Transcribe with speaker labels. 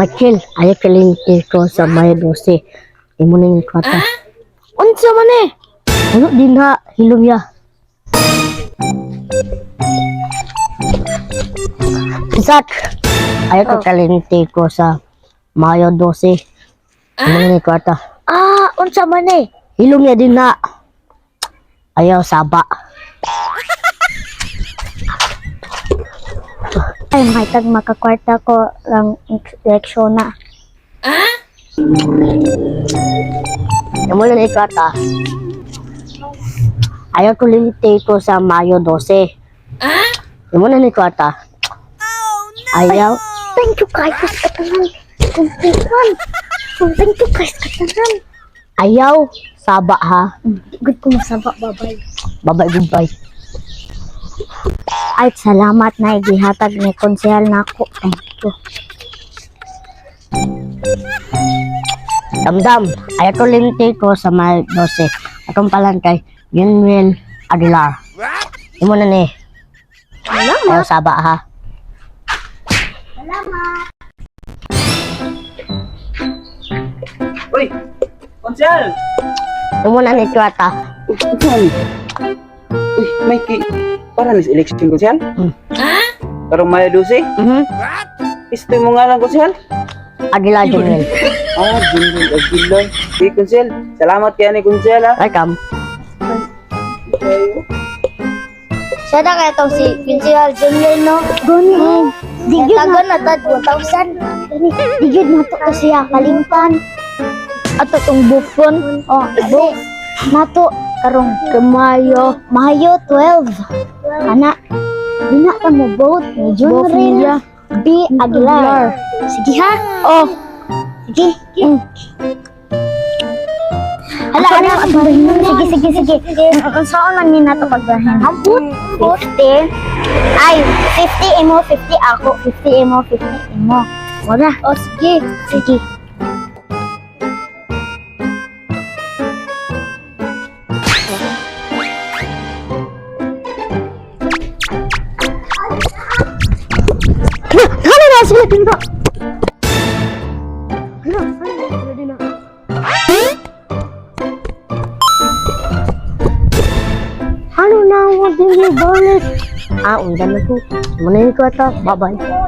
Speaker 1: Michael, ayaw kalinti ko sa may dose. Imo na yung kwata.
Speaker 2: Unsa man eh?
Speaker 1: Ano din ha, hilom ya. Zak, ayaw ko
Speaker 2: Oh.
Speaker 1: kalinti ko sa mayo dose. Imo na yung kwata.
Speaker 2: Ah, unsa man eh?
Speaker 1: Hilom ya din ha. Ayaw saba.
Speaker 2: Ay, mahitag makakwarta ko lang eleksyon na.
Speaker 1: Imo na yung kwata. Ayaw ko linti ko sa mayo dose. Imo na yung kwata. Ayaw.
Speaker 2: Thank you guys katanan. Tuntukan. Thank you guys katanan.
Speaker 1: Ayaw saba ha.
Speaker 2: Good ko masaba, babay.
Speaker 1: Bye-bye, goodbye.
Speaker 2: Ay, salamat na igihatag ni konsehal na ako. Thank you.
Speaker 1: Damdam, ayaw ko linti ko sa may 12. Akong palan kay Yunwin Aguilar. Imo na ni. Ayaw saba ha.
Speaker 3: Uy! Konsel!
Speaker 1: Imo na ni.
Speaker 3: Konsel! Uy, ki... Para nis election, Konsel?
Speaker 1: Hmm.
Speaker 3: Karong Mayo 12?
Speaker 1: Mhm.
Speaker 3: Isto mo nga lang, Konsel?
Speaker 1: Aguilar Yunwin.
Speaker 3: Ah, Junjun Aguilar. Hey, Konsel. Salamat kaya ni Konsel, ha?
Speaker 1: Welcome.
Speaker 2: Siya na kaya itong si Pinsihal Junior, no? Gani. Digid na. na tag 1,000. Gani. Digid na to kasi siya kalimpan. Ato tong bukon. Oh, ibo. Nato karong kamayo. Mayo 12. Kana. Di na ka mo vote ni Junril B. Aguilar. Sige ha? Oh. Sige. Mm. Hala, hala, sige, sige, sige. Kung saan lang ni nato pagbahin? Ampun, 50. Ay, 50 imo, 50 ako. 50 imo, 50 imo. Wala. O, sige. Sige.
Speaker 1: Na sila din na sila din ba? Ano na ako din yung balik? Ah, undan na ko. Imo na yung Tuata. Bye-bye.